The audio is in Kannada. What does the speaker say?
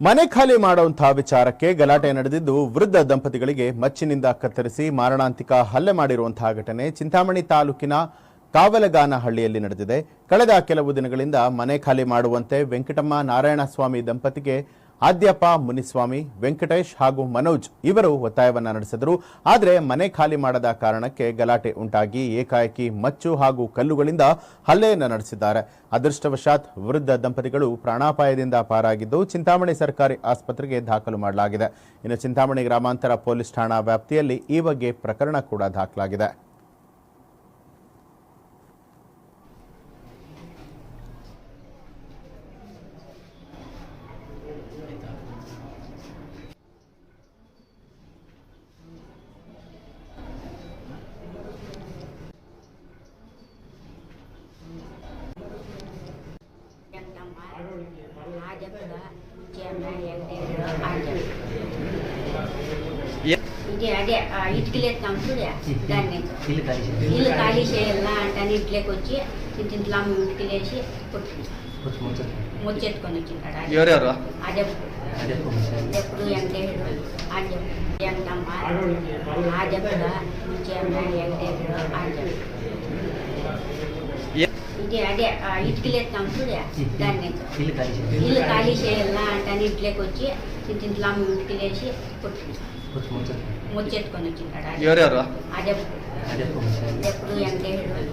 ಮನೆ ಖಾಲಿ ಮಾಡುವಂತಹ ವಿಚಾರಕ್ಕೆ ಗಲಾಟೆ ನಡೆದಿದ್ದು ವೃದ್ಧ ದಂಪತಿಗಳಿಗೆ ಮಚ್ಚಿನಿಂದ ಕತ್ತರಿಸಿ ಮಾರಣಾಂತಿಕ ಹಲ್ಲೆ ಮಾಡಿರುವಂತಹ ಘಟನೆ ಚಿಂತಾಮಣಿ ತಾಲೂಕಿನ ಕಾವಲಗಾನಹಳ್ಳಿಯಲ್ಲಿ ನಡೆದಿದೆ. ಕಳೆದ ಕೆಲವು ದಿನಗಳಿಂದ ಮನೆ ಖಾಲಿ ಮಾಡುವಂತೆ ವೆಂಕಟಮ್ಮ ನಾರಾಯಣಸ್ವಾಮಿ ದಂಪತಿಗೆ ಆದ್ಯಪ್ಪ ಮುನಿಸ್ವಾಮಿ, ವೆಂಕಟೇಶ್ ಹಾಗೂ ಮನೋಜ್ ಇವರು ಒತ್ತಾಯವನ್ನು ನಡೆಸಿದರು. ಆದರೆ ಮನೆ ಖಾಲಿ ಮಾಡದ ಕಾರಣಕ್ಕೆ ಗಲಾಟೆ ಉಂಟಾಗಿ ಏಕಾಏಕಿ ಮಚ್ಚು ಹಾಗೂ ಕಲ್ಲುಗಳಿಂದ ಹಲ್ಲೆಯನ್ನು ನಡೆಸಿದ್ದಾರೆ. ಅದೃಷ್ಟವಶಾತ್ ವೃದ್ಧ ದಂಪತಿಗಳು ಪ್ರಾಣಾಪಾಯದಿಂದ ಪಾರಾಗಿದ್ದು ಚಿಂತಾಮಣಿ ಸರ್ಕಾರಿ ಆಸ್ಪತ್ರೆಗೆ ದಾಖಲು ಮಾಡಲಾಗಿದೆ. ಇನ್ನು ಚಿಂತಾಮಣಿ ಗ್ರಾಮಾಂತರ ಪೊಲೀಸ್ ಠಾಣಾ ವ್ಯಾಪ್ತಿಯಲ್ಲಿ ಈ ಬಗ್ಗೆ ಪ್ರಕರಣ ಕೂಡ ದಾಖಲಾಗಿದೆ. ఇది అదే ఆ ఇటుకలు ఎత్తాం చూడే దాన్ని ఇల్లు ఖాళీ చేయాలి. ఇల్లు ఖాళీ చేయాలా అంటే ఇంట్లోకి వచ్చి ఇంటింట్లో అమ్మ ఇటుకలు వేసి కొట్టి కొంచెం ముచ్చట. ముచ్చెత్తుకొని వచ్చింటాడు ఎవరెవరు అజప్ అదే కొంచెం. ఎప్పుడు వెంకటేశ్వరుడు ఆజప్ జగదమ్మ ఆజపద జన వెంకటేశ్వరుడు ఆజ ఏ- ఇది అదే ఆ ఇటుకలు ఎత్తాం చూడే దాన్ని. ఇల్లు ఖాళీ చేయాలి. అంటే ఇంట్లోకి వచ్చి ఇంటింట్లో అమ్మ ఇటుకలు వేసి కొట్టి కొంచెం ముచ్చట. ముచ్చెత్తుకొని వచ్చింటాడు అదే. ఎప్పుడు వెంకటేశ్వరుడు